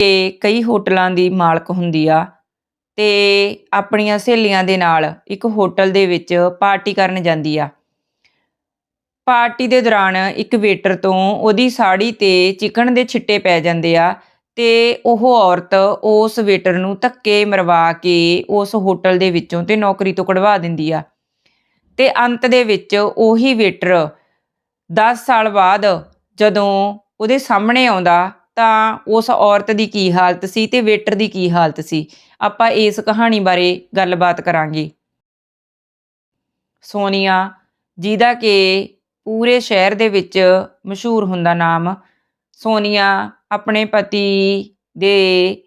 ਤੇ ਕਈ ਹੋਟਲਾਂ ਦੀ ਮਾਲਕ ਹੁੰਦੀ ਆ ਤੇ ਆਪਣੀਆਂ ਸਹੇਲੀਆਂ ਦੇ ਨਾਲ ਇੱਕ ਹੋਟਲ ਦੇ ਵਿੱਚ ਪਾਰਟੀ ਕਰਨ ਜਾਂਦੀ ਆ। ਪਾਰਟੀ ਦੇ ਦੌਰਾਨ ਇੱਕ ਵੇਟਰ ਤੋਂ ਉਹਦੀ ਸਾੜੀ ਤੇ ਚਿਕਨ ਦੇ ਛਿੱਟੇ ਪੈ ਜਾਂਦੇ ਆ ਤੇ ਉਹ ਔਰਤ ਉਸ ਵੇਟਰ ਨੂੰ ਧੱਕੇ ਮਰਵਾ ਕੇ ਉਸ ਹੋਟਲ ਦੇ ਵਿੱਚੋਂ ਤੇ ਨੌਕਰੀ ਤੋਂ ਕਢਵਾ ਦਿੰਦੀ ਆ। ਤੇ ਅੰਤ ਦੇ ਵਿੱਚ ਉਹੀ ਵੇਟਰ 10 ਸਾਲ ਬਾਅਦ ਜਦੋਂ ਉਹਦੇ ਸਾਹਮਣੇ ਆਉਂਦਾ ਤਾਂ ਉਸ ਔਰਤ ਦੀ ਕੀ ਹਾਲਤ ਸੀ ਤੇ ਵੇਟਰ ਦੀ ਕੀ ਹਾਲਤ ਸੀ? ਆਪਾਂ ਇਸ ਕਹਾਣੀ ਬਾਰੇ ਗੱਲਬਾਤ ਕਰਾਂਗੇ। ਸੋਨੀਆ, ਜਿਹਦਾ ਕਿ ਪੂਰੇ ਸ਼ਹਿਰ ਦੇ ਵਿੱਚ ਮਸ਼ਹੂਰ ਹੁੰਦਾ ਨਾਮ, ਸੋਨੀਆ ਆਪਣੇ ਪਤੀ ਦੇ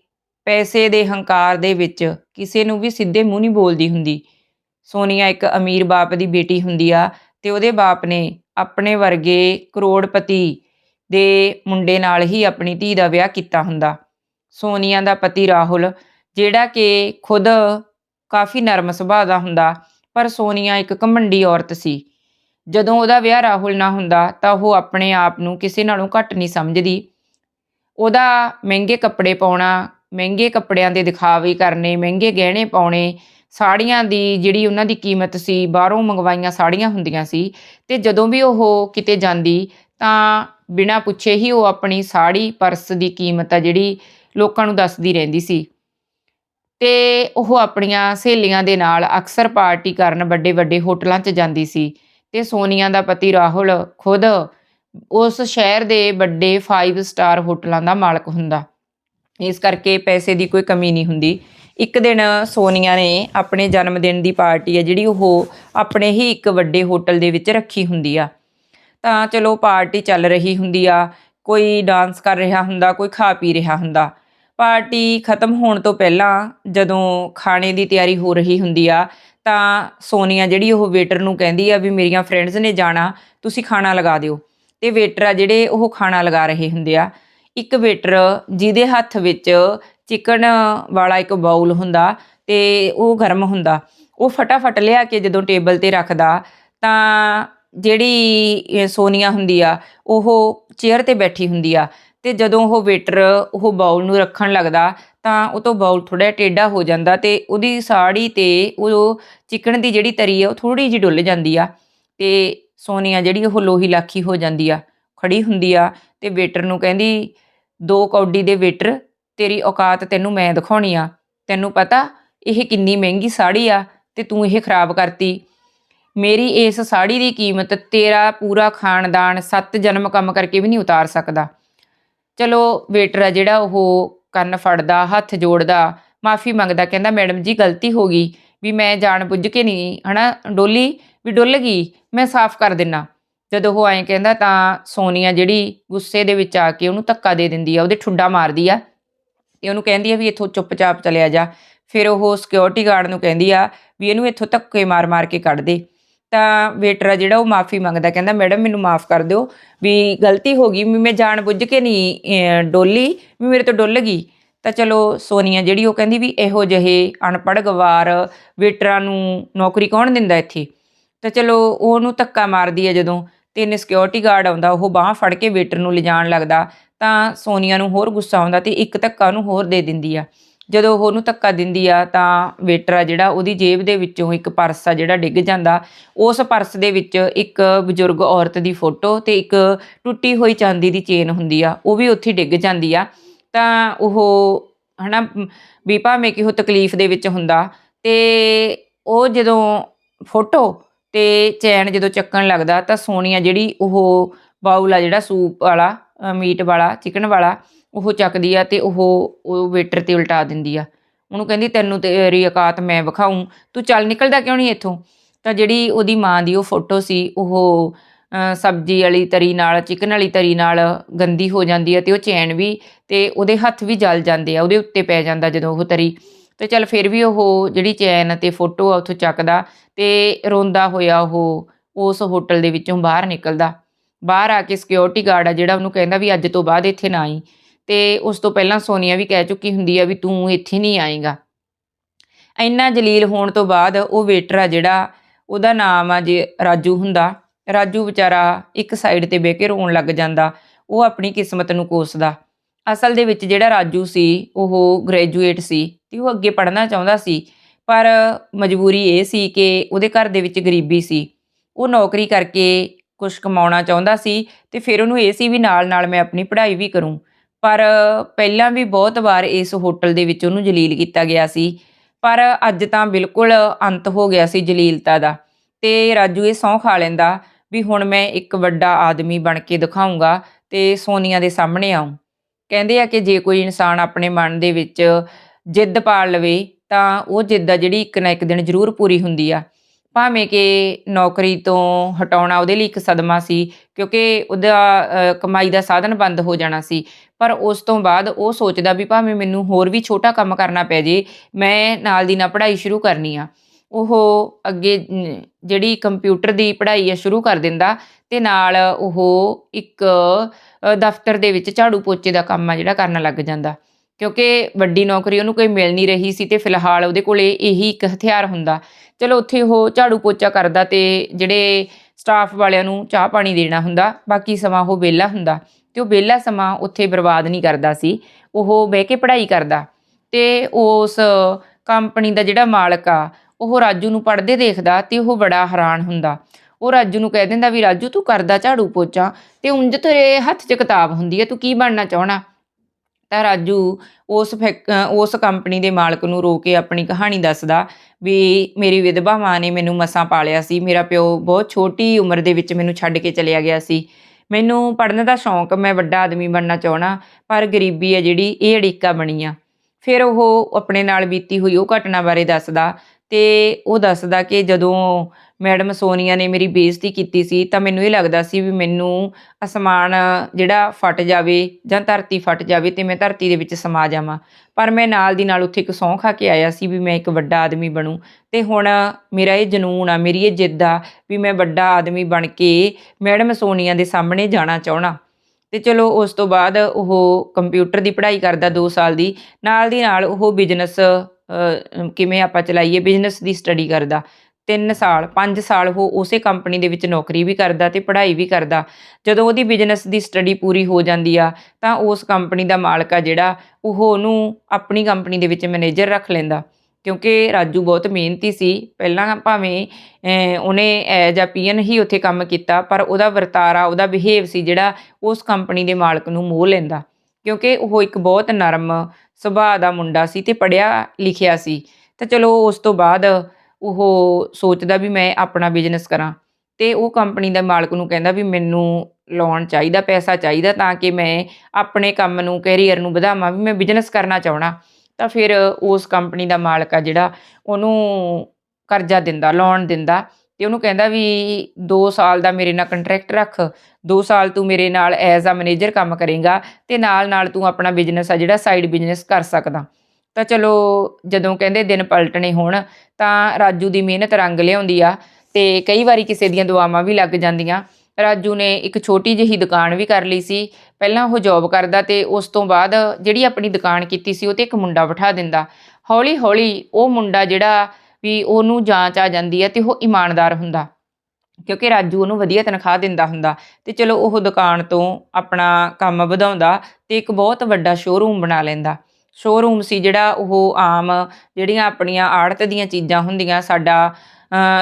ਪੈਸੇ ਦੇ ਹੰਕਾਰ ਦੇ ਵਿੱਚ ਕਿਸੇ ਨੂੰ ਵੀ ਸਿੱਧੇ ਮੂੰਹ ਨਹੀਂ ਬੋਲਦੀ ਹੁੰਦੀ। ਸੋਨੀਆ ਇੱਕ ਅਮੀਰ ਬਾਪ ਦੀ ਬੇਟੀ ਹੁੰਦੀ ਆ ਤੇ ਉਹਦੇ ਬਾਪ ਨੇ ਆਪਣੇ ਵਰਗੇ ਕਰੋੜਪਤੀ ਦੇ ਮੁੰਡੇ ਨਾਲ ਹੀ ਆਪਣੀ ਧੀ ਦਾ ਵਿਆਹ ਕੀਤਾ ਹੁੰਦਾ। ਸੋਨੀਆ ਦਾ ਪਤੀ ਰਾਹੁਲ, ਜਿਹੜਾ ਕਿ ਖੁਦ ਕਾਫੀ ਨਰਮ ਸੁਭਾਅ ਦਾ ਹੁੰਦਾ, ਪਰ ਸੋਨੀਆ ਇੱਕ ਘਮੰਡੀ ਔਰਤ ਸੀ। ਜਦੋਂ ਉਹਦਾ ਵਿਆਹ ਰਾਹੁਲ ਨਾਲ ਹੁੰਦਾ, ਤਾਂ ਉਹ ਆਪਣੇ ਆਪ ਨੂੰ ਕਿਸੇ ਨਾਲੋਂ ਘੱਟ ਨਹੀਂ ਸਮਝਦੀ। ਉਹਦਾ ਮਹਿੰਗੇ ਕੱਪੜੇ ਪਾਉਣਾ, ਮਹਿੰਗੇ ਕੱਪੜਿਆਂ ਦੇ ਦਿਖਾਵੇ ਕਰਨੇ, ਮਹਿੰਗੇ ਗਹਿਣੇ ਪਾਉਣੇ, ਸਾੜੀਆਂ ਦੀ ਜਿਹੜੀ ਉਹਨਾਂ ਦੀ ਕੀਮਤ ਸੀ, ਬਾਹਰੋਂ ਮੰਗਵਾਈਆਂ ਸਾੜੀਆਂ ਹੁੰਦੀਆਂ ਸੀ, ਤੇ ਜਦੋਂ ਵੀ ਉਹ ਕਿਤੇ ਜਾਂਦੀ ਤਾਂ ਬਿਨਾਂ ਪੁੱਛੇ ਹੀ ਉਹ ਆਪਣੀ ਸਾੜੀ ਪਰਸ ਦੀ ਕੀਮਤ ਆ ਜਿਹੜੀ ਲੋਕਾਂ ਨੂੰ ਦੱਸਦੀ ਰਹਿੰਦੀ ਸੀ। ਤੇ ਉਹ ਆਪਣੀਆਂ ਸਹੇਲੀਆਂ ਦੇ ਨਾਲ ਅਕਸਰ ਪਾਰਟੀ ਕਰਨ ਵੱਡੇ ਵੱਡੇ ਹੋਟਲਾਂ 'ਚ ਜਾਂਦੀ ਸੀ ਤੇ ਸੋਨੀਆ ਦਾ ਪਤੀ ਰਾਹੁਲ ਖੁਦ ਉਸ ਸ਼ਹਿਰ ਦੇ ਵੱਡੇ 5 ਸਟਾਰ ਹੋਟਲਾਂ ਦਾ ਮਾਲਕ ਹੁੰਦਾ। ਇਸ ਕਰਕੇ ਪੈਸੇ ਦੀ ਕੋਈ ਕਮੀ ਨਹੀਂ ਹੁੰਦੀ। ਇੱਕ ਦਿਨ ਸੋਨੀਆ ਨੇ ਆਪਣੇ ਜਨਮ ਦਿਨ ਦੀ ਪਾਰਟੀ ਹੈ ਜਿਹੜੀ ਉਹ ਆਪਣੇ ਹੀ ਇੱਕ ਵੱਡੇ ਹੋਟਲ ਦੇ ਵਿੱਚ ਰੱਖੀ ਹੁੰਦੀ ਆ। ਤਾਂ ਚਲੋ ਪਾਰਟੀ ਚੱਲ ਰਹੀ ਹੁੰਦੀ ਆ, ਕੋਈ ਡਾਂਸ ਕਰ ਰਿਹਾ ਹੁੰਦਾ, ਕੋਈ ਖਾ ਪੀ ਰਿਹਾ ਹੁੰਦਾ। ਪਾਰਟੀ ਖਤਮ ਹੋਣ ਤੋਂ ਪਹਿਲਾਂ ਜਦੋਂ ਖਾਣੇ ਦੀ ਤਿਆਰੀ ਹੋ ਰਹੀ ਹੁੰਦੀ ਆ, ਤਾਂ ਸੋਨੀਆ ਜਿਹੜੀ ਉਹ ਵੇਟਰ ਨੂੰ ਕਹਿੰਦੀ ਆ ਵੀ ਮੇਰੀਆਂ ਫਰੈਂਡਸ ਨੇ ਜਾਣਾ, ਤੁਸੀਂ ਖਾਣਾ ਲਗਾ ਦਿਓ। ਤੇ ਵੇਟਰ ਆ ਜਿਹੜੇ ਉਹ ਖਾਣਾ ਲਗਾ ਰਹੇ ਹੁੰਦੇ ਆ। ਇੱਕ ਵੇਟਰ ਜਿਹਦੇ ਹੱਥ ਵਿੱਚ ਚਿਕਨ ਵਾਲਾ ਇੱਕ ਬਾਉਲ ਹੁੰਦਾ ਤੇ ਉਹ ਗਰਮ ਹੁੰਦਾ। ਉਹ ਫਟਾਫਟ ਲਿਆ ਕੇ ਜਦੋਂ ਟੇਬਲ ਤੇ ਰੱਖਦਾ, ਤਾਂ ਜਿਹੜੀ ਸੋਨੀਆ ਹੁੰਦੀ ਆ, ਉਹ ਚੇਅਰ ਤੇ ਬੈਠੀ ਹੁੰਦੀ ਆ ਤੇ ਜਦੋਂ ਉਹ ਵੇਟਰ ਉਹ ਬਾਉਲ ਨੂੰ ਰੱਖਣ ਲੱਗਦਾ ਤਾਂ ਉਹ ਤੋਂ ਬਾਉਲ ਥੋੜਾ ਟੇਢਾ ਹੋ ਜਾਂਦਾ ਤੇ ਉਹਦੀ ਸਾੜੀ ਤੇ ਉਹ ਚਿਕਨ ਦੀ ਜਿਹੜੀ ਤਰੀ ਆ ਉਹ ਥੋੜੀ ਜਿਹੀ ਡੁੱਲ ਜਾਂਦੀ ਆ ਤੇ ਸੋਨੀਆ ਜਿਹੜੀ ਉਹ ਲੋਹੀ ਲਾਖੀ ਹੋ ਜਾਂਦੀ ਆ ਖੜੀ ਹੁੰਦੀ ਆ ਤੇ ਵੇਟਰ ਨੂੰ ਕਹਿੰਦੀ, ਦੋ ਕੌਡੀ ਦੇ ਵੇਟਰ, ਤੇਰੀ ਔਕਾਤ ਤੈਨੂੰ ਮੈਂ ਦਿਖਾਉਣੀ ਆ, ਤੈਨੂੰ ਪਤਾ ਇਹ ਕਿੰਨੀ ਮਹਿੰਗੀ ਸਾੜੀ ਆ ਤੇ ਤੂੰ ਇਹ ਖਰਾਬ ਕਰਤੀ। ਮੇਰੀ ਇਸ ਸਾੜੀ ਦੀ ਕੀਮਤ ਤੇਰਾ ਪੂਰਾ ਖਾਨਦਾਨ, ਸੱਤ ਜਨਮ ਕੰਮ ਕਰਕੇ ਵੀ ਨਹੀਂ ਉਤਾਰ ਸਕਦਾ। ਚਲੋ ਵੇਟਰ ਆ ਜਿਹੜਾ ਉਹ ਕੰਨ ਫੜਦਾ, ਹੱਥ ਜੋੜਦਾ, ਮਾਫੀ ਮੰਗਦਾ, ਕਹਿੰਦਾ, ਮੈਡਮ ਜੀ, ਗਲਤੀ ਹੋ ਗਈ ਵੀ ਮੈਂ ਜਾਣ ਬੁੱਝ ਕੇ ਨਹੀਂ, ਹਨਾ, ਡੋਲੀ, ਵੀ ਡੁੱਲ ਗਈ, ਮੈਂ ਸਾਫ਼ ਕਰ ਦਿੰਨਾ। ਜਦੋਂ ਉਹ ਐਂ ਕਹਿੰਦਾ, ਤਾਂ ਸੋਨੀਆ ਜਿਹੜੀ ਗੁੱਸੇ ਦੇ ਵਿੱਚ ਆ ਕੇ ਉਹਨੂੰ ਧੱਕਾ ਦੇ ਦਿੰਦੀ ਆ, ਉਹਦੇ ਠੁੱਡਾ ਮਾਰਦੀ ਆ ਤੇ ਉਹਨੂੰ ਕਹਿੰਦੀ ਆ ਵੀ ਇੱਥੋਂ ਚੁੱਪਚਾਪ ਚਲਿਆ ਜਾ। ਫਿਰ ਉਹ ਸਿਕਿਉਰਿਟੀ ਗਾਰਡ ਨੂੰ ਕਹਿੰਦੀ ਆ ਵੀ ਇਹਨੂੰ ਇੱਥੋਂ ਧੱਕੇ ਮਾਰ-ਮਾਰ ਕੇ ਕੱਢ ਦੇ। ਤਾਂ ਵੇਟਰ ਆ ਜਿਹੜਾ ਉਹ ਮਾਫੀ ਮੰਗਦਾ, ਕਹਿੰਦਾ, ਮੈਡਮ, ਮੈਨੂੰ ਮਾਫ ਕਰ ਦਿਓ, ਵੀ ਗਲਤੀ ਹੋ ਗਈ, ਵੀ ਮੈਂ ਜਾਣ ਬੁੱਝ ਕੇ ਨਹੀਂ ਡੋਲੀ, ਵੀ ਮੇਰੇ ਤੋਂ ਡੁੱਲ ਗਈ। ਤਾਂ ਚਲੋ, ਸੋਨੀਆ ਜਿਹੜੀ ਉਹ ਕਹਿੰਦੀ ਵੀ ਇਹੋ ਜਿਹੇ ਅਨਪੜ੍ਹ ਗਵਾਰ ਵੇਟਰਾਂ ਨੂੰ ਨੌਕਰੀ ਕੌਣ ਦਿੰਦਾ ਇੱਥੇ? ਤਾਂ ਚਲੋ, ਉਹਨੂੰ ਧੱਕਾ ਮਾਰਦੀ ਹੈ ਜਦੋਂ ਤਿੰਨ ਇਹਨੇ ਸਿਕਿਉਰਿਟੀ ਗਾਰਡ ਆਉਂਦਾ, ਉਹ ਬਾਹ ਫੜ ਕੇ ਵੇਟਰ ਨੂੰ ਲਿਜਾਣ ਲੱਗਦਾ, ਤਾਂ ਸੋਨੀਆ ਨੂੰ ਹੋਰ ਗੁੱਸਾ ਆਉਂਦਾ ਤੇ ਇੱਕ ਧੱਕਾ ਉਹਨੂੰ ਹੋਰ ਦੇ ਦਿੰਦੀ ਆ। ਜਦੋਂ ਉਹ ਉਹਨੂੰ ਧੱਕਾ ਦਿੰਦੀ ਆ ਤਾਂ ਵੇਟਰ ਆ ਜਿਹੜਾ ਉਹਦੀ ਜੇਬ ਦੇ ਵਿੱਚੋਂ ਇੱਕ ਪਰਸ ਆ ਜਿਹੜਾ ਡਿੱਗ ਜਾਂਦਾ। ਉਸ ਪਰਸ ਦੇ ਵਿੱਚ ਇੱਕ ਬਜ਼ੁਰਗ ਔਰਤ ਦੀ ਫੋਟੋ ਤੇ ਇੱਕ ਟੁੱਟੀ ਹੋਈ ਚਾਂਦੀ ਦੀ ਚੇਨ ਹੁੰਦੀ ਆ ਉਹ ਵੀ ਉੱਥੇ ਡਿੱਗ ਜਾਂਦੀ ਆ। ਤਾਂ ਉਹ ਹਨਾ ਮ, ਵੀ ਭਾਵੇਂ ਕਿ ਉਹ ਤਕਲੀਫ ਦੇ ਵਿੱਚ ਹੁੰਦਾ ਤੇ ਉਹ ਜਦੋਂ ਫੋਟੋ ਤੇ ਚੈਨ ਜਦੋਂ ਚੱਕਣ ਲੱਗਦਾ ਤਾਂ ਸੋਨੀਆ ਜਿਹੜੀ ਉਹ ਬਾਉਲ ਆ ਜਿਹੜਾ ਸੂਪ ਵਾਲਾ ਮੀਟ ਵਾਲਾ ਚਿਕਨ ਵਾਲਾ ਉਹ ਚੱਕਦੀ ਆ ਤੇ ਉਹ ਉਹ ਵੇਟਰ ਤੇ ਉਲਟਾ ਦਿੰਦੀ ਆ। ਉਹਨੂੰ ਕਹਿੰਦੀ, ਤੈਨੂੰ ਤੇਰੀ ਔਕਾਤ ਮੈਂ ਵਿਖਾਉਂ ਤੂੰ ਚੱਲ, ਨਿਕਲਦਾ ਕਿਉਂ ਨਹੀਂ ਇੱਥੋਂ? ਤਾਂ ਜਿਹੜੀ ਉਹਦੀ ਮਾਂ ਦੀ ਉਹ ਫੋਟੋ ਸੀ, ਉਹ ਸਬਜ਼ੀ ਵਾਲੀ ਤਰੀ ਨਾਲ, ਚਿਕਨ ਵਾਲੀ ਤਰੀ ਨਾਲ ਗੰਦੀ ਹੋ ਜਾਂਦੀ ਹੈ ਤੇ ਉਹ ਚੈਨ ਵੀ ਤੇ ਉਹਦੇ ਹੱਥ ਵੀ ਜਲ ਜਾਂਦੇ ਆ, ਉਹਦੇ ਉੱਤੇ ਪੈ ਜਾਂਦਾ ਜਦੋਂ ਉਹ ਤਰੀ। ਤੇ ਚੱਲ ਫਿਰ ਵੀ ਉਹ ਜਿਹੜੀ ਚੈਨ ਤੇ ਫੋਟੋ ਆ, ਉੱਥੋਂ ਚੱਕਦਾ ਤੇ ਰੋਂਦਾ ਹੋਇਆ ਉਹ, ਉਸ ਹੋਟਲ ਦੇ ਵਿੱਚੋਂ ਬਾਹਰ ਨਿਕਲਦਾ। ਬਾਹਰ ਆ ਕੇ ਸਿਕਿਉਰਿਟੀ ਗਾਰਡ ਆ ਜਿਹੜਾ ਉਹਨੂੰ ਕਹਿੰਦਾ ਵੀ ਅੱਜ ਤੋਂ ਬਾਅਦ ਇੱਥੇ ਨਾ ਆਈ। ਤੇ ਉਸ ਤੋਂ ਪਹਿਲਾਂ ਸੋਨੀਆ ਵੀ ਕਹਿ ਚੁੱਕੀ ਹੁੰਦੀ ਆ ਵੀ ਤੂੰ ਇੱਥੇ ਨਹੀਂ ਆਏਗਾ। ਇੰਨਾ ਜਲੀਲ ਹੋਣ ਤੋਂ ਬਾਅਦ ਉਹ ਵੇਟਰ ਆ ਜਿਹੜਾ, ਉਹਦਾ ਨਾਮ ਆ ਜੇ ਰਾਜੂ ਹੁੰਦਾ। ਰਾਜੂ ਵਿਚਾਰਾ ਇੱਕ ਸਾਈਡ ਤੇ ਬਹਿ ਕੇ ਰੋਣ ਲੱਗ ਜਾਂਦਾ। ਉਹ ਆਪਣੀ ਕਿਸਮਤ ਨੂੰ ਕੋਸਦਾ। ਅਸਲ ਦੇ ਵਿੱਚ ਜਿਹੜਾ ਰਾਜੂ ਸੀ, ਉਹ ਗ੍ਰੈਜੂਏਟ ਸੀ ਤੇ ਉਹ ਅੱਗੇ ਪੜ੍ਹਨਾ ਚਾਹੁੰਦਾ ਸੀ। ਪਰ ਮਜਬੂਰੀ ਇਹ ਸੀ ਕਿ ਉਹਦੇ ਘਰ ਦੇ ਵਿੱਚ ਗਰੀਬੀ ਸੀ। ਉਹ ਨੌਕਰੀ ਕਰਕੇ ਕੁਝ ਕਮਾਉਣਾ ਚਾਹੁੰਦਾ ਸੀ ਤੇ ਫਿਰ ਉਹਨੂੰ ਇਹ ਸੀ ਵੀ ਨਾਲ ਨਾਲ ਮੈਂ ਆਪਣੀ ਪੜ੍ਹਾਈ ਵੀ ਕਰੂੰ। ਪਰ ਪਹਿਲਾਂ ਵੀ ਬਹੁਤ ਵਾਰ ਇਸ ਹੋਟਲ ਦੇ ਵਿੱਚ ਉਹਨੂੰ ਜਲੀਲ ਕੀਤਾ ਗਿਆ ਸੀ। ਪਰ ਅੱਜ ਤਾਂ ਬਿਲਕੁਲ ਅੰਤ ਹੋ ਗਿਆ ਸੀ ਜਲੀਲਤਾ ਦਾ। ਤੇ ਰਾਜੂ ਇਹ ਸੌਂ ਖਾ ਲੈਂਦਾ ਵੀ ਹੁਣ ਮੈਂ ਇੱਕ ਵੱਡਾ ਆਦਮੀ ਬਣ ਕੇ ਦਿਖਾਊਂਗਾ ਤੇ ਸੋਨੀਆ ਦੇ ਸਾਹਮਣੇ ਆਊਂ। ਕਹਿੰਦੇ ਆ ਕਿ ਜੇ ਕੋਈ ਇਨਸਾਨ ਆਪਣੇ ਮਨ ਦੇ ਵਿੱਚ ਜਿੱਦ ਪਾਲ ਲਵੇ ਤਾਂ ਉਹ ਜਿੱਦ ਆ ਜਿਹੜੀ ਇੱਕ ਨਾ ਇੱਕ ਦਿਨ ਜ਼ਰੂਰ ਪੂਰੀ ਹੁੰਦੀ ਆ। ਭਾਵੇਂ ਕਿ ਨੌਕਰੀ ਤੋਂ ਹਟਾਉਣਾ ਉਹਦੇ ਲਈ ਇੱਕ ਸਦਮਾ ਸੀ, ਕਿਉਂਕਿ ਉਹਦਾ ਕਮਾਈ ਦਾ ਸਾਧਨ ਬੰਦ ਹੋ ਜਾਣਾ ਸੀ। ਪਰ ਉਸ ਤੋਂ ਬਾਅਦ ਉਹ ਸੋਚਦਾ ਵੀ ਭਾਵੇਂ ਮੈਨੂੰ ਹੋਰ ਵੀ ਛੋਟਾ ਕੰਮ ਕਰਨਾ ਪੈ ਜੇ, ਮੈਂ ਨਾਲ ਦੀ ਨਾਲ ਪੜ੍ਹਾਈ ਸ਼ੁਰੂ ਕਰਨੀ ਆ। ਉਹ ਅੱਗੇ ਜਿਹੜੀ ਕੰਪਿਊਟਰ ਦੀ ਪੜ੍ਹਾਈ ਆ ਸ਼ੁਰੂ ਕਰ ਦਿੰਦਾ ਤੇ ਨਾਲ ਉਹ ਇੱਕ ਦਫ਼ਤਰ ਦੇ ਵਿੱਚ ਝਾੜੂ ਪੋਚੇ ਦਾ ਕੰਮ ਆ ਜਿਹੜਾ ਕਰਨ ਲੱਗ ਜਾਂਦਾ। ਕਿਉਂਕਿ ਵੱਡੀ ਨੌਕਰੀ ਉਹਨੂੰ ਕੋਈ ਮਿਲ ਨਹੀਂ ਰਹੀ ਸੀ ਤੇ ਫਿਲਹਾਲ ਉਹਦੇ ਕੋਲੇ ਇਹੀ ਇੱਕ ਹਥਿਆਰ ਹੁੰਦਾ। ਚਲੋ ਉੱਥੇ ਉਹ ਝਾੜੂ ਪੋਚਾ ਕਰਦਾ ਤੇ ਜਿਹੜੇ ਸਟਾਫ ਵਾਲਿਆਂ ਨੂੰ ਚਾਹ ਪਾਣੀ ਦੇਣਾ ਹੁੰਦਾ, ਬਾਕੀ ਸਮਾਂ ਉਹ ਵਿਹਲਾ ਹੁੰਦਾ ਤੇ ਉਹ ਵਿਹਲਾ ਸਮਾਂ ਉੱਥੇ ਬਰਬਾਦ ਨਹੀਂ ਕਰਦਾ ਸੀ, ਉਹ ਬਹਿ ਕੇ ਪੜ੍ਹਾਈ ਕਰਦਾ ਤੇ ਉਸ ਕੰਪਨੀ ਦਾ ਜਿਹੜਾ ਮਾਲਕ ਆ, ਉਹ ਰਾਜੂ ਨੂੰ ਪੜ੍ਹਦੇ ਦੇਖਦਾ ਤੇ ਉਹ ਬੜਾ ਹੈਰਾਨ ਹੁੰਦਾ। ਉਹ ਰਾਜੂ ਨੂੰ ਕਹਿ ਦਿੰਦਾ ਵੀ ਰਾਜੂ ਤੂੰ ਕਰਦਾ ਝਾੜੂ ਪੋਚਾ ਤੇ ਉਂਝ ਤੇਰੇ ਹੱਥ 'ਚ ਕਿਤਾਬ ਹੁੰਦੀ ਹੈ, ਤੂੰ ਕੀ ਬਣਨਾ ਚਾਹਣਾ ਤਾਂ ਰਾਜੂ ਉਸ ਫੈਕ- ਉਸ ਕੰਪਨੀ ਦੇ ਮਾਲਕ ਨੂੰ ਰੋ ਕੇ ਆਪਣੀ ਕਹਾਣੀ ਦੱਸਦਾ ਵੀ ਮੇਰੀ ਵਿਧਵਾ ਮਾਂ ਨੇ ਮੈਨੂੰ ਮਸਾਂ ਪਾਲਿਆ ਸੀ, ਮੇਰਾ ਪਿਓ ਬਹੁਤ ਛੋਟੀ ਉਮਰ ਦੇ ਵਿੱਚ ਮੈਨੂੰ ਛੱਡ ਕੇ ਚਲਿਆ ਗਿਆ ਸੀ। ਮੈਨੂੰ ਪੜ੍ਹਨ ਦਾ ਸ਼ੌਂਕ, ਮੈਂ ਵੱਡਾ ਆਦਮੀ ਬਣਨਾ ਚਾਹਣਾ ਪਰ ਗਰੀਬੀ ਹੈ ਜਿਹੜੀ, ਇਹ ਅੜਿੱਕਾ ਬਣੀ ਆ। ਫਿਰ ਉਹ ਆਪਣੇ ਨਾਲ ਬੀਤੀ ਹੋਈ ਉਹ ਘਟਨਾ ਬਾਰੇ ਦੱਸਦਾ ਤੇ ਉਹ ਦੱਸਦਾ ਕਿ ਜਦੋਂ ਮੈਡਮ ਸੋਨੀਆ ਨੇ ਮੇਰੀ ਬੇਇੱਜ਼ਤੀ ਕੀਤੀ ਸੀ ਤਾਂ ਮੈਨੂੰ ਇਹ ਲੱਗਦਾ ਸੀ ਵੀ ਮੈਨੂੰ ਅਸਮਾਨ ਜਿਹੜਾ ਫਟ ਜਾਵੇ ਜਾਂ ਧਰਤੀ ਫਟ ਜਾਵੇ ਤੇ ਮੈਂ ਧਰਤੀ ਦੇ ਵਿੱਚ ਸਮਾ ਜਾਵਾਂ। ਪਰ ਮੈਂ ਨਾਲ ਦੀ ਨਾਲ ਉੱਥੇ ਇੱਕ ਸਹੁੰ ਖਾ ਕੇ ਆਇਆ ਸੀ ਵੀ ਮੈਂ ਇੱਕ ਵੱਡਾ ਆਦਮੀ ਬਣੂੰ ਤੇ ਹੁਣ ਮੇਰਾ ਇਹ ਜਨੂਨ ਆ, ਮੇਰੀ ਇਹ ਜਿੱਦ ਆ ਵੀ ਮੈਂ ਵੱਡਾ ਆਦਮੀ ਬਣ ਕੇ ਮੈਡਮ ਸੋਨੀਆ ਦੇ ਸਾਹਮਣੇ ਜਾਣਾ ਚਾਹਣਾ ਤੇ ਚਲੋ ਉਸ ਤੋਂ ਬਾਅਦ ਉਹ ਕੰਪਿਊਟਰ ਦੀ ਪੜ੍ਹਾਈ ਕਰਦਾ 2 ਸਾਲ ਦੀ, ਨਾਲ ਦੀ ਨਾਲ ਉਹ ਬਿਜ਼ਨਸ ਕਿਵੇਂ ਆਪਾਂ ਚਲਾਈਏ, ਬਿਜ਼ਨਸ ਦੀ ਸਟੱਡੀ ਕਰਦਾ। 3 ਸਾਲ 5 ਸਾਲ ਉਹ ਉਸੇ ਕੰਪਨੀ ਦੇ ਵਿੱਚ ਨੌਕਰੀ ਵੀ ਕਰਦਾ ਤੇ ਪੜ੍ਹਾਈ ਵੀ ਕਰਦਾ। ਜਦੋਂ ਉਹਦੀ ਬਿਜ਼ਨਸ ਦੀ ਸਟੱਡੀ ਪੂਰੀ ਹੋ ਜਾਂਦੀ ਆ, ਤਾਂ ਉਸ ਕੰਪਨੀ ਦਾ ਮਾਲਕ ਆ ਜਿਹੜਾ, ਉਹ ਉਹਨੂੰ ਆਪਣੀ ਕੰਪਨੀ ਦੇ ਵਿੱਚ ਮੈਨੇਜਰ ਰੱਖ ਲੈਂਦਾ। ਕਿਉਂਕਿ ਰਾਜੂ ਬਹੁਤ ਮਿਹਨਤੀ ਸੀ, ਪਹਿਲਾਂ ਭਾਵੇਂ ਉਹਨੇ ਐਜ ਆ ਪੀਐਨ ਹੀ ਉੱਥੇ ਕੰਮ ਕੀਤਾ, ਪਰ ਉਹਦਾ ਵਰਤਾਰਾ, ਉਹਦਾ ਬਿਹੇਵ ਸੀ ਜਿਹੜਾ, ਉਸ ਕੰਪਨੀ ਦੇ ਮਾਲਕ ਨੂੰ ਮੋਹ ਲੈਂਦਾ। ਕਿਉਂਕਿ ਉਹ ਇੱਕ ਬਹੁਤ ਨਰਮ ਸੁਭਾਅ ਦਾ ਮੁੰਡਾ ਸੀ ਤੇ ਪੜ੍ਹਿਆ ਲਿਖਿਆ ਸੀ। ਤਾਂ ਚਲੋ ਉਸ ਤੋਂ ਬਾਅਦ ਉਹ ਸੋਚਦਾ ਵੀ ਮੈਂ ਆਪਣਾ ਬਿਜ਼ਨਸ ਕਰਾਂ। ਤੇ ਉਹ ਕੰਪਨੀ ਦਾ ਮਾਲਕ ਨੂੰ ਕਹਿੰਦਾ ਵੀ ਮੈਨੂੰ ਲੋਨ ਚਾਹੀਦਾ, ਪੈਸਾ ਚਾਹੀਦਾ ਤਾਂ ਕਿ ਮੈਂ ਆਪਣੇ ਕੰਮ ਨੂੰ ਕੈਰੀਅਰ ਨੂੰ ਵਧਾਵਾਂ, ਵੀ ਮੈਂ ਬਿਜ਼ਨਸ ਕਰਨਾ ਚਾਹਣਾ ਤਾਂ ਫਿਰ ਉਸ ਕੰਪਨੀ ਦਾ ਮਾਲਕ ਆ ਜਿਹੜਾ, ਉਹਨੂੰ ਕਰਜ਼ਾ ਦਿੰਦਾ ਲੋਨ ਦਿੰਦਾ ਤੇ ਉਹਨੂੰ ਕਹਿੰਦਾ ਵੀ 2 ਸਾਲ ਦਾ ਮੇਰੇ ਨਾਲ ਕੰਟਰੈਕਟ ਰੱਖ 2 ਸਾਲ ਤੂੰ ਮੇਰੇ ਨਾਲ ਐਜ਼ ਆ ਮੈਨੇਜਰ ਕੰਮ ਕਰੇਗਾ ਤੇ ਨਾਲ ਨਾਲ ਤੂੰ ਆਪਣਾ ਬਿਜ਼ਨਸ ਆ ਜਿਹੜਾ ਸਾਈਡ ਬਿਜ਼ਨਸ ਕਰ ਸਕਦਾ। ਤਾਂ ਚਲੋ ਜਦੋਂ ਕਹਿੰਦੇ ਦਿਨ ਪਲਟਣੇ ਹੋਣ, ਤਾਂ ਰਾਜੂ ਦੀ ਮਿਹਨਤ ਰੰਗ ਲਿਆਉਂਦੀ ਆ ਤੇ ਕਈ ਵਾਰੀ ਕਿਸੇ ਦੀਆਂ ਦੁਆਵਾਂ ਵੀ ਲੱਗ ਜਾਂਦੀਆਂ। ਰਾਜੂ ਨੇ ਇੱਕ ਛੋਟੀ ਜਿਹੀ ਦੁਕਾਨ ਵੀ ਕਰ ਲਈ ਸੀ। ਪਹਿਲਾਂ ਉਹ ਜੌਬ ਕਰਦਾ ਤੇ ਉਸ ਤੋਂ ਬਾਅਦ ਜਿਹੜੀ ਆਪਣੀ ਦੁਕਾਨ ਕੀਤੀ ਸੀ, ਉਹ ਤੇ ਇੱਕ ਮੁੰਡਾ ਬਿਠਾ ਦਿੰਦਾ। ਹੌਲੀ ਹੌਲੀ ਉਹ ਮੁੰਡਾ ਜਿਹੜਾ ਵੀ ਉਹਨੂੰ ਜਾਂਚ ਆ ਜਾਂਦੀ ਹੈ ਤੇ ਉਹ ਇਮਾਨਦਾਰ ਹੁੰਦਾ, ਕਿਉਂਕਿ ਰਾਜੂ ਉਹਨੂੰ ਵਧੀਆ ਤਨਖਾਹ ਦਿੰਦਾ ਹੁੰਦਾ ਤੇ ਚਲੋ ਉਹ ਦੁਕਾਨ ਤੋਂ ਆਪਣਾ ਕੰਮ ਵਧਾਉਂਦਾ ਤੇ ਇੱਕ ਬਹੁਤ ਵੱਡਾ ਸ਼ੋਰੂਮ ਬਣਾ ਲੈਂਦਾ। ਸ਼ੋਰੂਮ ਸੀ ਜਿਹੜਾ ਉਹ ਆਮ ਜਿਹੜੀਆਂ ਆਪਣੀਆਂ ਆੜਤ ਦੀਆਂ ਚੀਜ਼ਾਂ ਹੁੰਦੀਆਂ, ਸਾਡਾ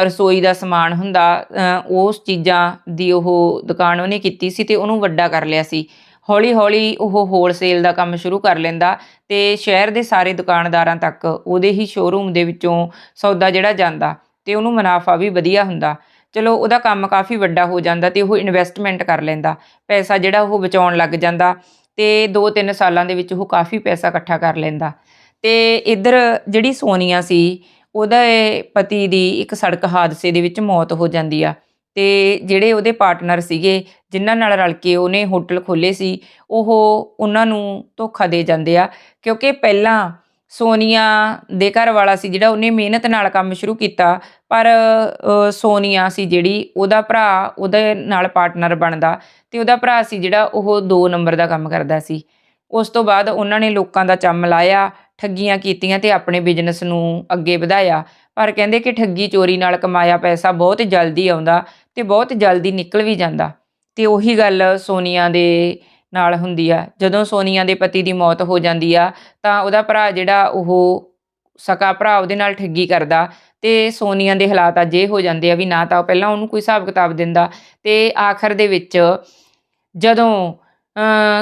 ਰਸੋਈ ਦਾ ਸਮਾਨ ਹੁੰਦਾ ਉਸ ਚੀਜ਼ਾਂ ਦੀ ਉਹ ਦੁਕਾਨ ਉਹਨੇ ਕੀਤੀ ਸੀ ਤੇ ਉਹਨੂੰ ਵੱਡਾ ਕਰ ਲਿਆ ਸੀ। ਹੌਲੀ ਹੌਲੀ ਉਹ ਹੋਲਸੇਲ ਦਾ ਕੰਮ ਸ਼ੁਰੂ ਕਰ ਲੈਂਦਾ ਤੇ ਸ਼ਹਿਰ ਦੇ ਸਾਰੇ ਦੁਕਾਨਦਾਰਾਂ ਤੱਕ ਉਹਦੇ ਹੀ ਸ਼ੋਰੂਮ ਦੇ ਵਿੱਚੋਂ ਸੌਦਾ ਜਿਹੜਾ ਜਾਂਦਾ ਤੇ ਉਹਨੂੰ ਮੁਨਾਫਾ ਵੀ ਵਧੀਆ ਹੁੰਦਾ। ਚਲੋ, ਉਹਦਾ ਕੰਮ ਕਾਫੀ ਵੱਡਾ ਹੋ ਜਾਂਦਾ ਤੇ ਉਹ ਇਨਵੈਸਟਮੈਂਟ ਕਰ ਲੈਂਦਾ। ਪੈਸਾ ਜਿਹੜਾ ਉਹ ਬਚਾਉਣ ਲੱਗ ਜਾਂਦਾ। ਤੇ 2-3 ਸਾਲਾਂ ਦੇ ਵਿੱਚ ਉਹ ਕਾਫੀ ਪੈਸਾ ਇਕੱਠਾ ਕਰ ਲੈਂਦਾ। ਤੇ ਇੱਧਰ ਜਿਹੜੀ ਸੋਨੀਆ ਸੀ, ਉਹਦਾ ਪਤੀ ਦੀ ਇੱਕ ਸੜਕ ਹਾਦਸੇ ਦੇ ਵਿੱਚ ਮੌਤ ਹੋ ਜਾਂਦੀ ਆ। ਤੇ ਜਿਹੜੇ ਉਹਦੇ ਪਾਰਟਨਰ ਸੀਗੇ, ਜਿਨ੍ਹਾਂ ਨਾਲ ਰਲ ਕੇ ਉਹਨੇ ਹੋਟਲ ਖੋਲੇ ਸੀ, ਉਹ ਉਹਨਾਂ ਨੂੰ ਧੋਖਾ ਦੇ ਜਾਂਦੇ ਆ। ਕਿਉਂਕਿ ਪਹਿਲਾਂ ਸੋਨੀਆ ਦੇ ਘਰ ਵਾਲਾ ਸੀ ਜਿਹੜਾ ਉਹਨੇ ਮਿਹਨਤ ਨਾਲ ਕੰਮ ਸ਼ੁਰੂ ਕੀਤਾ, ਪਰ ਸੋਨੀਆ ਸੀ ਜਿਹੜੀ ਉਹਦਾ ਭਰਾ ਉਹਦੇ ਨਾਲ ਪਾਰਟਨਰ ਬਣਦਾ ਤੇ ਉਹਦਾ ਭਰਾ ਸੀ ਜਿਹੜਾ ਉਹ 2 ਨੰਬਰ ਦਾ ਕੰਮ ਕਰਦਾ ਸੀ। ਉਸ ਤੋਂ ਬਾਅਦ ਉਹਨਾਂ ਨੇ ਲੋਕਾਂ ਦਾ ਚੰਮ ਲਾਇਆ, ਠੱਗੀਆਂ ਕੀਤੀਆਂ ਤੇ ਆਪਣੇ ਬਿਜ਼ਨਸ ਨੂੰ ਅੱਗੇ ਵਧਾਇਆ। ਪਰ ਕਹਿੰਦੇ ਕਿ ਠੱਗੀ ਚੋਰੀ ਨਾਲ ਕਮਾਇਆ ਪੈਸਾ ਬਹੁਤ ਜਲਦੀ ਆਉਂਦਾ ਤੇ ਬਹੁਤ ਜਲਦੀ ਨਿਕਲ ਵੀ ਜਾਂਦਾ। ਤੇ ਉਹੀ ਗੱਲ ਸੋਨੀਆ ਦੇ ਨਾਲ ਹੁੰਦੀ ਆ। ਜਦੋਂ ਸੋਨੀਆ ਦੇ ਪਤੀ ਦੀ ਮੌਤ ਹੋ ਜਾਂਦੀ ਆ, ਤਾਂ ਉਹਦਾ ਭਰਾ ਜਿਹੜਾ ਉਹ ਸਕਾ ਭਰਾ ਉਹਦੇ ਨਾਲ ਠੱਗੀ ਕਰਦਾ ਤੇ ਸੋਨੀਆ ਦੇ ਹਾਲਾਤ ਅੱਜ ਇਹ ਹੋ ਜਾਂਦੇ ਆ ਵੀ ਨਾ ਤਾਂ ਉਹ ਪਹਿਲਾਂ ਉਹਨੂੰ ਕੋਈ ਹਿਸਾਬ ਕਿਤਾਬ ਦਿੰਦਾ ਤੇ ਆਖਰ ਦੇ ਵਿੱਚ ਜਦੋਂ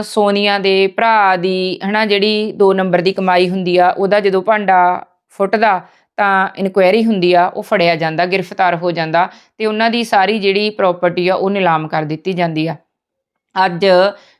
ਸੋਨੀਆ ਦੇ ਭਰਾ ਦੀ ਹਨਾ ਜਿਹੜੀ 2 ਨੰਬਰ ਦੀ ਕਮਾਈ ਹੁੰਦੀ ਆ, ਉਹਦਾ ਜਦੋਂ ਭਾਂਡਾ ਫੁੱਟਦਾ ਤਾਂ ਇਨਕੁਆਇਰੀ ਹੁੰਦੀ ਆ, ਉਹ ਫੜਿਆ ਜਾਂਦਾ, ਗ੍ਰਿਫਤਾਰ ਹੋ ਜਾਂਦਾ ਤੇ ਉਹਨਾਂ ਦੀ ਸਾਰੀ ਜਿਹੜੀ ਪ੍ਰਾਪਰਟੀ ਆ ਉਹ ਨਿਲਾਮ ਕਰ ਦਿੱਤੀ ਜਾਂਦੀ ਆ। ਅੱਜ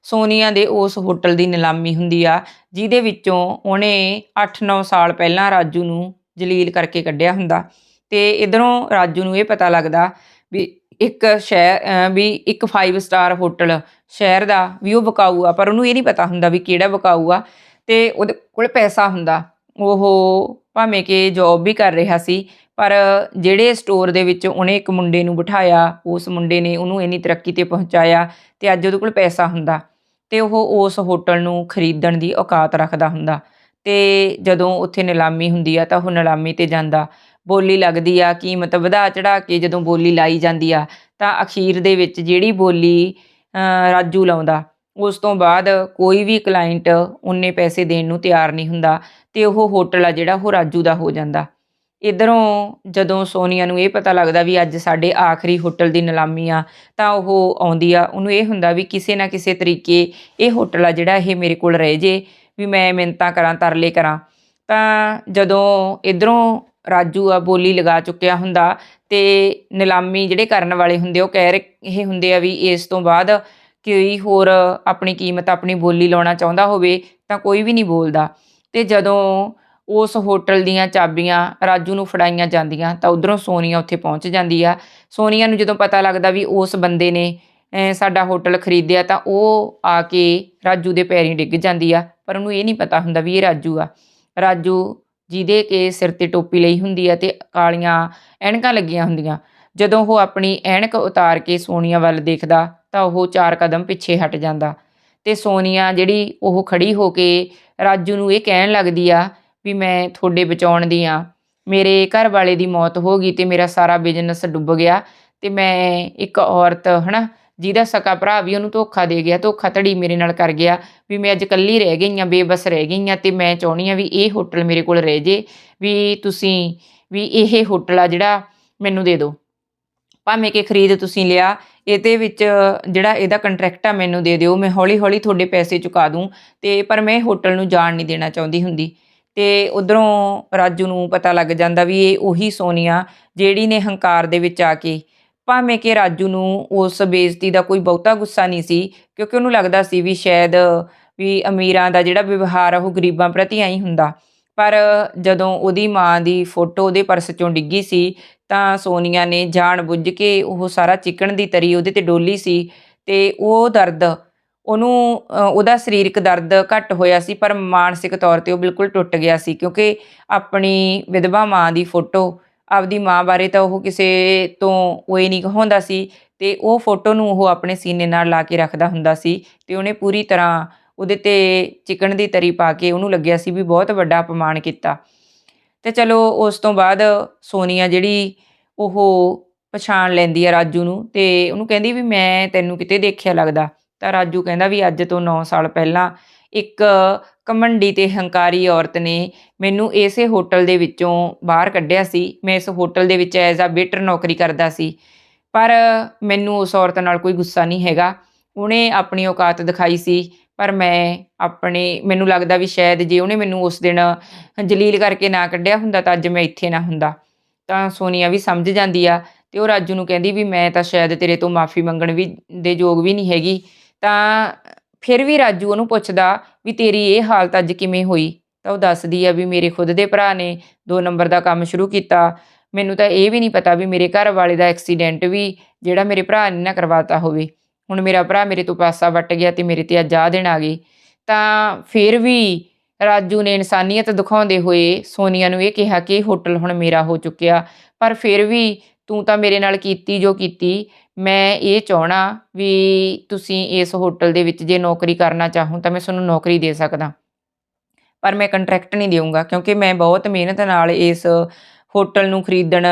ਸੋਨੀਆ ਦੇ ਉਸ ਹੋਟਲ ਦੀ ਨਿਲਾਮੀ ਹੁੰਦੀ ਆ, ਜਿਹਦੇ ਵਿੱਚੋਂ ਉਹਨੇ 8-9 ਸਾਲ ਪਹਿਲਾਂ ਰਾਜੂ ਨੂੰ ਜਲੀਲ ਕਰਕੇ ਕੱਢਿਆ ਹੁੰਦਾ। ਤੇ ਇਧਰੋਂ ਰਾਜੂ ਨੂੰ ਇਹ ਪਤਾ ਲੱਗਦਾ ਵੀ ਇੱਕ ਸ਼ਹਿਰ ਵੀ ਇੱਕ 5 ਸਟਾਰ ਹੋਟਲ ਸ਼ਹਿਰ ਦਾ ਵੀ ਉਹ ਬਕਾਊ ਆ, ਪਰ ਉਹਨੂੰ ਇਹ ਨਹੀਂ ਪਤਾ ਹੁੰਦਾ ਵੀ ਕਿਹੜਾ ਬਕਾਊ ਆ। ਤੇ ਉਹਦੇ ਕੋਲ ਪੈਸਾ ਹੁੰਦਾ। ਉਹ ਭਾਵੇਂ ਕਿ ਜੌਬ ਵੀ ਕਰ ਰਿਹਾ ਸੀ ਪਰ ਜਿਹੜੇ ਸਟੋਰ ਦੇ ਵਿੱਚ ਉਹਨੇ ਇੱਕ ਮੁੰਡੇ ਨੂੰ ਬਿਠਾਇਆ, ਉਸ ਮੁੰਡੇ ਨੇ ਉਹਨੂੰ ਇੰਨੀ ਤਰੱਕੀ ਤੇ ਪਹੁੰਚਾਇਆ ਤੇ ਅੱਜ ਉਹਦੇ ਕੋਲ ਪੈਸਾ ਹੁੰਦਾ ਤੇ ਉਹ ਉਸ ਹੋਟਲ ਨੂੰ ਖਰੀਦਣ ਦੀ ਔਕਾਤ ਰੱਖਦਾ ਹੁੰਦਾ ਤੇ ਜਦੋਂ ਉੱਥੇ ਨਿਲਾਮੀ ਹੁੰਦੀ ਆ ਤਾਂ ਉਹ ਨਿਲਾਮੀ ਤੇ ਜਾਂਦਾ। ਬੋਲੀ ਲੱਗਦੀ ਆ ਕੀਮਤ ਵਧਾ ਚੜਾ ਕੇ ਜਦੋਂ ਬੋਲੀ ਲਾਈ ਜਾਂਦੀ ਆ ਤਾਂ ਅਖੀਰ ਦੇ ਵਿੱਚ ਜਿਹੜੀ ਬੋਲੀ ਰਾਜੂ ਲਾਉਂਦਾ, ਉਸ ਤੋਂ ਬਾਅਦ ਕੋਈ ਵੀ ਕਲਾਇੰਟ ਉਨੇ ਪੈਸੇ ਦੇਣ ਨੂੰ ਤਿਆਰ ਨਹੀਂ ਹੁੰਦਾ ਤੇ ਉਹ ਹੋਟਲ ਆ ਜਿਹੜਾ ਉਹ ਰਾਜੂ ਦਾ ਹੋ ਜਾਂਦਾ। ਇਧਰੋਂ ਜਦੋਂ ਸੋਨੀਆ ਨੂੰ ਇਹ ਪਤਾ ਲੱਗਦਾ ਵੀ ਅੱਜ ਸਾਡੇ ਆਖਰੀ ਹੋਟਲ ਦੀ ਨਿਲਾਮੀ ਆ, ਤਾਂ ਉਹ ਆਉਂਦੀ ਆ, ਉਹਨੂੰ ਇਹ ਹੁੰਦਾ ਵੀ ਕਿਸੇ ਨਾ ਕਿਸੇ ਤਰੀਕੇ ਇਹ ਹੋਟਲ ਆ ਜਿਹੜਾ ਇਹ ਮੇਰੇ ਕੋਲ ਰਹਿ ਜੇ, ਵੀ ਮੈਂ ਮਿੰਨਤਾਂ ਕਰਾਂ, ਤਰਲੇ ਕਰਾਂ। ਤਾਂ ਜਦੋਂ ਇਧਰੋਂ ਰਾਜੂ ਆ ਬੋਲੀ ਲਗਾ ਚੁੱਕਿਆ ਹੁੰਦਾ ਤੇ ਨਿਲਾਮੀ ਜਿਹੜੇ ਕਰਨ ਵਾਲੇ ਹੁੰਦੇ ਉਹ ਕਹਿ ਰਹੇ ਇਹ ਹੁੰਦੇ ਆ ਵੀ ਇਸ ਤੋਂ ਬਾਅਦ ਕੋਈ ਹੋਰ ਆਪਣੀ ਕੀਮਤ, ਆਪਣੀ ਬੋਲੀ ਲਾਉਣਾ ਚਾਹੁੰਦਾ ਹੋਵੇ ਤਾਂ ਕੋਈ ਵੀ ਨਹੀਂ ਬੋਲਦਾ। ਤੇ ਜਦੋਂ ਉਸ ਹੋਟਲ ਦੀਆਂ ਚਾਬੀਆਂ ਰਾਜੂ ਨੂੰ ਫੜਾਈਆਂ ਜਾਂਦੀਆਂ, ਤਾਂ ਉਧਰੋਂ ਸੋਨੀਆ ਉੱਥੇ ਪਹੁੰਚ ਜਾਂਦੀ ਆ। ਸੋਨੀਆ ਨੂੰ ਜਦੋਂ ਪਤਾ ਲੱਗਦਾ ਵੀ ਉਸ ਬੰਦੇ ਨੇ ਸਾਡਾ ਹੋਟਲ ਖਰੀਦਿਆ, ਤਾਂ ਉਹ ਆ ਕੇ ਰਾਜੂ ਦੇ ਪੈਰੀਂ ਡਿੱਗ ਜਾਂਦੀ ਆ। ਪਰ ਉਹਨੂੰ ਇਹ ਨਹੀਂ ਪਤਾ ਹੁੰਦਾ ਵੀ ਇਹ ਰਾਜੂ ਆ। ਰਾਜੂ ਜਿਹਦੇ ਕੇ ਸਿਰ ਤੇ ਟੋਪੀ ਲਈ ਹੁੰਦੀ ਆ ਤੇ ਕਾਲੀਆਂ ਐਨਕਾਂ ਲੱਗੀਆਂ ਹੁੰਦੀਆਂ। ਜਦੋਂ ਉਹ ਆਪਣੀ ਐਨਕ ਉਤਾਰ ਕੇ ਸੋਨੀਆ ਵੱਲ ਦੇਖਦਾ, ਤਾਂ ਉਹ ਚਾਰ ਕਦਮ ਪਿੱਛੇ ਹਟ ਜਾਂਦਾ। ਤੇ ਸੋਨੀਆ ਜਿਹੜੀ ਉਹ ਖੜੀ ਹੋ ਕੇ ਰਾਜੂ ਨੂੰ ਇਹ ਕਹਿਣ ਲੱਗਦੀ ਆ ਵੀ ਮੈਂ ਤੁਹਾਡੇ ਬਚਾਉਣ ਦੀ ਆ। ਮੇਰੇ ਘਰ ਵਾਲੇ ਦੀ ਮੌਤ ਹੋ ਗਈ ਤੇ ਮੇਰਾ ਸਾਰਾ ਬਿਜ਼ਨਸ ਡੁੱਬ ਗਿਆ ਤੇ ਮੈਂ ਇੱਕ ਔਰਤ, ਹਨਾ, ਜਿਹਦਾ ਸਕਾ ਭਰਾ ਵੀ ਉਹਨੂੰ ਧੋਖਾ ਦੇ ਗਿਆ ਧੋਖਾ ਧੜੀ ਮੇਰੇ ਨਾਲ ਕਰ ਗਿਆ ਵੀ ਮੈਂ ਅੱਜ ਇਕੱਲੀ ਰਹਿ ਗਈ ਹਾਂ ਬੇਬਸ ਰਹਿ ਗਈ ਹਾਂ ਤੇ ਮੈਂ ਚਾਹੁੰਦੀ ਹਾਂ ਵੀ ਇਹ ਹੋਟਲ ਮੇਰੇ ਕੋਲ ਰਹਿ ਜੇ, ਵੀ ਤੁਸੀਂ, ਵੀ ਇਹ ਹੋਟਲ ਆ ਜਿਹੜਾ ਮੈਨੂੰ ਦੇ ਦਿਓ ਭਾਵੇਂ ਕਿ ਖਰੀਦ ਤੁਸੀਂ ਲਿਆ, ਇਹਦੇ ਵਿੱਚ ਜਿਹੜਾ ਇਹਦਾ ਕੰਟਰੈਕਟ ਆ ਮੈਨੂੰ ਦੇ ਦਿਓ, ਮੈਂ ਹੌਲੀ ਹੌਲੀ ਤੁਹਾਡੇ ਪੈਸੇ ਚੁਕਾ ਦੂੰ ਤੇ ਪਰ ਮੈਂ ਹੋਟਲ ਨੂੰ ਜਾਣ ਨਹੀਂ ਦੇਣਾ ਚਾਹੁੰਦੀ ਹੁੰਦੀ। ਤੇ ਉਧਰੋਂ ਰਾਜੂ ਨੂੰ ਪਤਾ ਲੱਗ ਜਾਂਦਾ ਵੀ ਇਹ ਉਹੀ ਸੋਨੀਆ ਜਿਹੜੀ ਨੇ ਹੰਕਾਰ ਦੇ ਵਿੱਚ ਆ ਕੇ ਭਾਵੇਂ ਕਿ ਰਾਜੂ ਨੂੰ ਉਸ ਬੇਇੱਜ਼ਤੀ ਦਾ ਕੋਈ ਬਹੁਤਾ ਗੁੱਸਾ ਨਹੀਂ ਸੀ, ਕਿਉਂਕਿ ਉਹਨੂੰ ਲੱਗਦਾ ਸੀ ਵੀ ਸ਼ਾਇਦ ਵੀ ਅਮੀਰਾਂ ਦਾ ਜਿਹੜਾ ਵਿਵਹਾਰ ਆ, ਉਹ ਗਰੀਬਾਂ ਪ੍ਰਤੀ ਐਂ ਹੁੰਦਾ। ਪਰ ਜਦੋਂ ਉਹਦੀ ਮਾਂ ਦੀ ਫੋਟੋ ਉਹਦੇ ਪਰਸ ਚੋਂ ਡਿੱਗੀ ਸੀ, ਤਾਂ ਸੋਨੀਆ ਨੇ ਜਾਣ ਬੁੱਝ ਕੇ ਉਹ ਸਾਰਾ ਚਿਕਨ ਦੀ ਤਰੀ ਉਹਦੇ ਤੇ ਡੋਲੀ ਸੀ ਤੇ ਉਹ ਦਰਦ ਉਹਨੂੰ ਉਹਦਾ ਸਰੀਰਕ ਦਰਦ ਘੱਟ ਹੋਇਆ ਸੀ, ਪਰ ਮਾਨਸਿਕ ਤੌਰ ਤੇ ਉਹ ਬਿਲਕੁਲ ਟੁੱਟ ਗਿਆ ਸੀ, ਕਿਉਂਕਿ ਆਪਣੀ ਵਿਧਵਾ ਮਾਂ ਦੀ ਫੋਟੋ ਆਪਦੀ ਮਾਂ ਬਾਰੇ ਤਾਂ ਉਹ ਕਿਸੇ ਤੋਂ ਉਹ ਨਹੀਂ ਕਹਾਉਂਦਾ ਸੀ ਤੇ ਉਹ ਫੋਟੋ ਨੂੰ ਉਹ ਆਪਣੇ ਸੀਨੇ ਨਾਲ ਲਾ ਕੇ ਰੱਖਦਾ ਹੁੰਦਾ ਸੀ ਤੇ ਉਹਨੇ ਪੂਰੀ ਤਰ੍ਹਾਂ ਉਹਦੇ ਤੇ ਚਿਕਨ ਦੀ ਤਰੀ ਪਾ ਕੇ ਉਹਨੂੰ ਲੱਗਿਆ ਸੀ ਵੀ ਬਹੁਤ ਵੱਡਾ ਅਪਮਾਨ ਕੀਤਾ। ਤੇ ਚਲੋ ਉਸ ਤੋਂ ਬਾਅਦ ਸੋਨੀਆ ਜਿਹੜੀ ਉਹ ਪਛਾਣ ਲੈਂਦੀ ਆ ਰਾਜੂ ਨੂੰ ਤੇ ਉਹਨੂੰ ਕਹਿੰਦੀ ਵੀ ਮੈਂ ਤੈਨੂੰ ਕਿਤੇ ਦੇਖਿਆ ਲੱਗਦਾ। ਤਾਂ ਰਾਜੂ ਕਹਿੰਦਾ ਵੀ ਅੱਜ ਤੋਂ 9 ਸਾਲ ਪਹਿਲਾਂ ਇੱਕ ਕਮੰਡੀ ਤੇ ਹੰਕਾਰੀ ਔਰਤ ਨੇ ਮੈਨੂੰ ਇਸੇ ਹੋਟਲ ਦੇ ਵਿੱਚੋਂ ਬਾਹਰ ਕੱਢਿਆ ਸੀ। ਮੈਂ ਇਸ ਹੋਟਲ ਦੇ ਵਿੱਚ ਐਜ਼ ਆ ਵੇਟਰ ਨੌਕਰੀ ਕਰਦਾ ਸੀ। ਪਰ ਮੈਨੂੰ ਉਸ ਔਰਤ ਨਾਲ ਕੋਈ ਗੁੱਸਾ ਨਹੀਂ ਹੈਗਾ। ਉਹਨੇ ਆਪਣੀ ਔਕਾਤ ਦਿਖਾਈ ਸੀ, ਪਰ ਮੈਂ ਆਪਣੇ, ਮੈਨੂੰ ਲੱਗਦਾ ਵੀ ਸ਼ਾਇਦ ਜੇ ਉਹਨੇ ਮੈਨੂੰ ਉਸ ਦਿਨ ਜਲੀਲ ਕਰਕੇ ਨਾ ਕੱਢਿਆ ਹੁੰਦਾ ਤਾਂ ਅੱਜ ਮੈਂ ਇੱਥੇ ਨਾ ਹੁੰਦਾ। ਤਾਂ ਸੋਨੀਆ ਵੀ ਸਮਝ ਜਾਂਦੀ ਆ ਤੇ ਉਹ ਰਾਜੂ ਨੂੰ ਕਹਿੰਦੀ ਵੀ ਮੈਂ ਤਾਂ ਸ਼ਾਇਦ ਤੇਰੇ ਤੋਂ ਮਾਫੀ ਮੰਗਣ ਵੀ ਦੇ ਯੋਗ ਵੀ ਨਹੀਂ ਹੈਗੀ। ਤਾਂ ਫਿਰ ਵੀ ਰਾਜੂ ਉਹਨੂੰ ਪੁੱਛਦਾ ਵੀ ਤੇਰੀ ਇਹ ਹਾਲਤ ਅੱਜ ਕਿਵੇਂ ਹੋਈ? ਤਾਂ ਉਹ ਦੱਸਦੀ ਆ ਵੀ ਮੇਰੇ ਖੁਦ ਦੇ ਭਰਾ ਨੇ ਦੋ ਨੰਬਰ ਦਾ ਕੰਮ ਸ਼ੁਰੂ ਕੀਤਾ। ਮੈਨੂੰ ਤਾਂ ਇਹ ਵੀ ਨਹੀਂ ਪਤਾ ਵੀ ਮੇਰੇ ਘਰ ਵਾਲੇ ਦਾ ਐਕਸੀਡੈਂਟ ਵੀ ਜਿਹੜਾ ਮੇਰੇ ਭਰਾ ਨੇ ਨਾ ਕਰਵਾਤਾ ਹੋਵੇ। ਹੁਣ ਮੇਰਾ ਭਰਾ ਮੇਰੇ ਤੋਂ ਪਾਸਾ ਵੱਟ ਗਿਆ ਤੇ ਮੇਰੇ ਤੇ ਅੱਜ ਆ ਦਿਨ ਆ ਗਏ। ਤਾਂ ਫਿਰ ਵੀ ਰਾਜੂ ਨੇ ਇਨਸਾਨੀਅਤ ਦਿਖਾਉਂਦੇ ਹੋਏ ਸੋਨੀਆ ਨੂੰ ਇਹ ਕਿਹਾ ਕਿ ਇਹ ਹੋਟਲ ਹੁਣ ਮੇਰਾ ਹੋ ਚੁੱਕਿਆ। ਪਰ ਫਿਰ ਵੀ ਤੂੰ ਤਾਂ ਮੇਰੇ ਨਾਲ ਕੀਤੀ ਜੋ ਕੀਤੀ ਮੈਂ ਇਹ ਚਾਹਣਾ ਵੀ ਤੁਸੀਂ ਇਸ ਹੋਟਲ ਦੇ ਵਿੱਚ ਜੇ ਨੌਕਰੀ ਕਰਨਾ ਚਾਹੋ ਤਾਂ ਮੈਂ ਤੁਹਾਨੂੰ ਨੌਕਰੀ ਦੇ ਸਕਦਾ। ਪਰ ਮੈਂ ਕੰਟਰੈਕਟ ਨਹੀਂ ਦੇਵਾਂਗਾ ਕਿਉਂਕਿ ਮੈਂ ਬਹੁਤ ਮਿਹਨਤ ਨਾਲ ਇਸ ਹੋਟਲ ਨੂੰ ਖਰੀਦਣ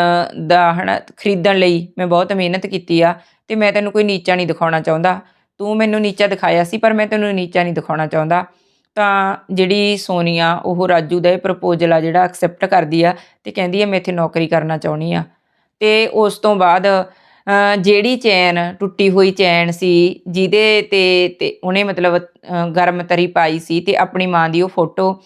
ਦਾ ਹਨਾ, ਖਰੀਦਣ ਲਈ ਮੈਂ ਬਹੁਤ ਮਿਹਨਤ ਕੀਤੀ ਆ ਤੇ ਮੈਂ ਤੈਨੂੰ ਕੋਈ ਨੀਚਾ ਨਹੀਂ ਦਿਖਾਉਣਾ ਚਾਹੁੰਦਾ। ਤੂੰ ਮੈਨੂੰ ਨੀਚਾ ਦਿਖਾਇਆ ਸੀ ਪਰ ਮੈਂ ਤੈਨੂੰ ਨੀਚਾ ਨਹੀਂ ਦਿਖਾਉਣਾ ਚਾਹੁੰਦਾ। ਤਾਂ ਜਿਹੜੀ ਸੋਨੀਆ ਉਹ ਰਾਜੂ ਦਾ ਇਹ ਪ੍ਰਪੋਜ਼ਲ ਆ ਜਿਹੜਾ ਐਕਸੈਪਟ ਕਰਦੀ ਆ ਤੇ ਕਹਿੰਦੀ ਆ, ਮੈਂ ਇੱਥੇ ਨੌਕਰੀ ਕਰਨਾ ਚਾਹੁੰਦੀ ਆ। ਤੇ ਉਸ ਤੋਂ ਬਾਅਦ ਜਿਹੜੀ ਚੈਨ ਟੁੱਟੀ ਹੋਈ ਚੈਨ ਸੀ, ਜਿਹਦੇ ਤੇ ਤੇ ਉਹਨੇ ਮਤਲਬ ਗਰਮ ਤਰੀ ਪਾਈ ਸੀ ਤੇ ਆਪਣੀ ਮਾਂ ਦੀ ਉਹ ਫੋਟੋ,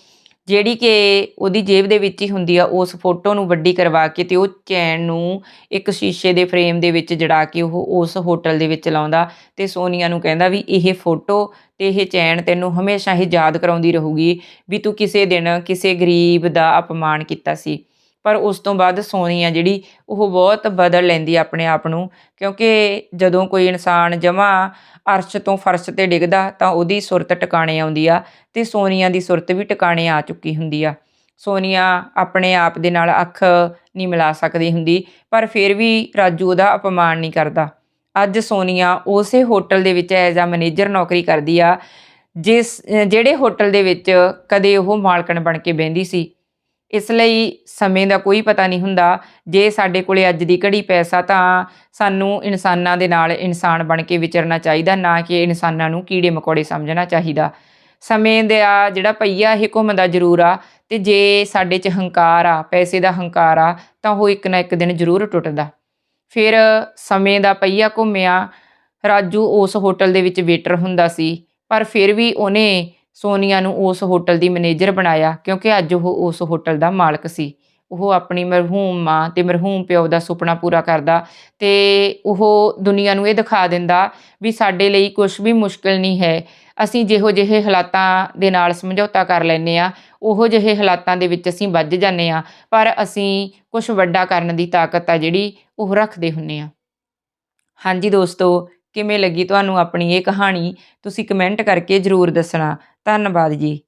ਜਿਹੜੀ ਕਿ ਉਹਦੀ ਜੇਬ ਦੇ ਵਿੱਚ ਹੀ ਹੁੰਦੀ ਆ, ਉਸ ਫੋਟੋ ਨੂੰ ਵੱਡੀ ਕਰਵਾ ਕੇ ਤੇ ਉਹ ਚੈਨ ਨੂੰ ਇੱਕ ਸ਼ੀਸ਼ੇ ਦੇ ਫਰੇਮ ਦੇ ਵਿੱਚ ਜੜਾ ਕੇ ਉਹ ਉਸ ਹੋਟਲ ਦੇ ਵਿੱਚ ਲਾਉਂਦਾ ਤੇ ਸੋਨੀਆ ਨੂੰ ਕਹਿੰਦਾ ਵੀ ਇਹ ਫੋਟੋ ਤੇ ਇਹ ਚੈਨ ਤੈਨੂੰ ਹਮੇਸ਼ਾ ਹੀ ਯਾਦ ਕਰਾਉਂਦੀ ਰਹੂਗੀ ਵੀ ਤੂੰ ਕਿਸੇ ਦਿਨ ਕਿਸੇ ਗਰੀਬ ਦਾ ਅਪਮਾਨ ਕੀਤਾ ਸੀ। ਪਰ ਉਸ ਤੋਂ ਬਾਅਦ ਸੋਨੀ ਆ ਜਿਹੜੀ, ਉਹ ਬਹੁਤ ਬਦਲ ਲੈਂਦੀ ਆ ਆਪਣੇ ਆਪ ਨੂੰ। ਕਿਉਂਕਿ ਜਦੋਂ ਕੋਈ ਇਨਸਾਨ ਜਮਾ ਅਰਸ਼ ਤੋਂ ਫਰਸ਼ ਤੇ ਡਿੱਗਦਾ, ਤਾਂ ਉਹਦੀ ਸੁਰਤ ਟਿਕਾਣੇ ਆਉਂਦੀ ਆ ਤੇ ਸੋਨੀਆ ਦੀ ਸੁਰਤ ਵੀ ਟਿਕਾਣੇ ਆ ਚੁੱਕੀ ਹੁੰਦੀ ਆ। ਸੋਨੀਆ ਆਪਣੇ ਆਪ ਦੇ ਨਾਲ ਅੱਖ ਨਹੀਂ ਮਿਲਾ ਸਕਦੀ ਹੁੰਦੀ, ਪਰ ਫਿਰ ਵੀ ਰਾਜੂ ਉਹਦਾ ਅਪਮਾਨ ਨਹੀਂ ਕਰਦਾ। ਅੱਜ ਸੋਨੀਆ ਉਸੇ ਹੋਟਲ ਦੇ ਵਿੱਚ ਐਜ਼ ਆ ਮੈਨੇਜਰ ਨੌਕਰੀ ਕਰਦੀ ਆ, ਜਿਸ ਜਿਹੜੇ ਹੋਟਲ ਦੇ ਵਿੱਚ ਕਦੇ ਉਹ ਮਾਲਕਣ ਬਣ ਕੇ ਬਹਿੰਦੀ ਸੀ। ਇਸ ਲਈ ਸਮੇਂ ਦਾ ਕੋਈ ਪਤਾ ਨਹੀਂ ਹੁੰਦਾ। ਜੇ ਸਾਡੇ ਕੋਲੇ ਅੱਜ ਦੀ ਘੜੀ ਪੈਸਾ ਤਾਂ ਸਾਨੂੰ ਇਨਸਾਨਾਂ ਦੇ ਨਾਲ ਇਨਸਾਨ ਬਣ ਕੇ ਵਿਚਰਨਾ ਚਾਹੀਦਾ, ਨਾ ਕਿ ਇਨਸਾਨਾਂ ਨੂੰ ਕੀੜੇ ਮਕੌੜੇ ਸਮਝਣਾ ਚਾਹੀਦਾ। ਸਮੇਂ ਦਾ ਜਿਹੜਾ ਪਈਆ ਇਹ ਘੁੰਮਦਾ ਜ਼ਰੂਰ ਆ ਤੇ ਜੇ ਸਾਡੇ 'ਚ ਹੰਕਾਰ ਆ, ਪੈਸੇ ਦਾ ਹੰਕਾਰ ਆ, ਤਾਂ ਉਹ ਇੱਕ ਨਾ ਇੱਕ ਦਿਨ ਜ਼ਰੂਰ ਟੁੱਟਦਾ। ਫਿਰ ਸਮੇਂ ਦਾ ਪਈਆ ਘੁੰਮਿਆ, ਰਾਜੂ ਉਸ ਹੋਟਲ ਦੇ ਵਿੱਚ ਵੇਟਰ ਹੁੰਦਾ ਸੀ, ਪਰ ਫਿਰ ਵੀ ਉਹਨੇ ਸੋਨੀਆ ਨੂੰ ਉਸ ਹੋਟਲ ਦੀ ਮੈਨੇਜਰ ਬਣਾਇਆ ਕਿਉਂਕਿ ਅੱਜ ਉਹ ਉਸ ਹੋਟਲ ਦਾ ਮਾਲਕ ਸੀ। ਉਹ ਆਪਣੀ ਮਰਹੂਮ ਮਾਂ ਤੇ ਮਰਹੂਮ ਪਿਓ ਦਾ ਸੁਪਨਾ ਪੂਰਾ ਕਰਦਾ ਤੇ ਉਹ ਦੁਨੀਆ ਨੂੰ ਇਹ ਦਿਖਾ ਦਿੰਦਾ ਵੀ ਸਾਡੇ ਲਈ ਕੁਝ ਵੀ ਮੁਸ਼ਕਲ ਨਹੀਂ ਹੈ। ਅਸੀਂ ਜਿਹੋ ਜਿਹੇ ਹਾਲਾਤਾਂ ਦੇ ਨਾਲ ਸਮਝੌਤਾ ਕਰ ਲੈਨੇ ਆ ਉਹੋ ਜਿਹੇ ਹਾਲਾਤਾਂ ਦੇ ਵਿੱਚ ਅਸੀਂ ਵੱਜ ਜਾਂਦੇ ਆ ਪਰ ਅਸੀਂ ਕੁਝ ਵੱਡਾ ਕਰਨ ਦੀ ਤਾਕਤ ਆ ਜਿਹੜੀ ਉਹ ਰੱਖਦੇ ਹੁੰਨੇ ਆ ਹਾਂਜੀ ਦੋਸਤੋ ਕਿਵੇਂ ਲੱਗੀ ਤੁਹਾਨੂੰ ਆਪਣੀ ਇਹ ਕਹਾਣੀ? ਤੁਸੀਂ ਕਮੈਂਟ ਕਰਕੇ ਜ਼ਰੂਰ ਦੱਸਣਾ। ਧੰਨਵਾਦ ਜੀ।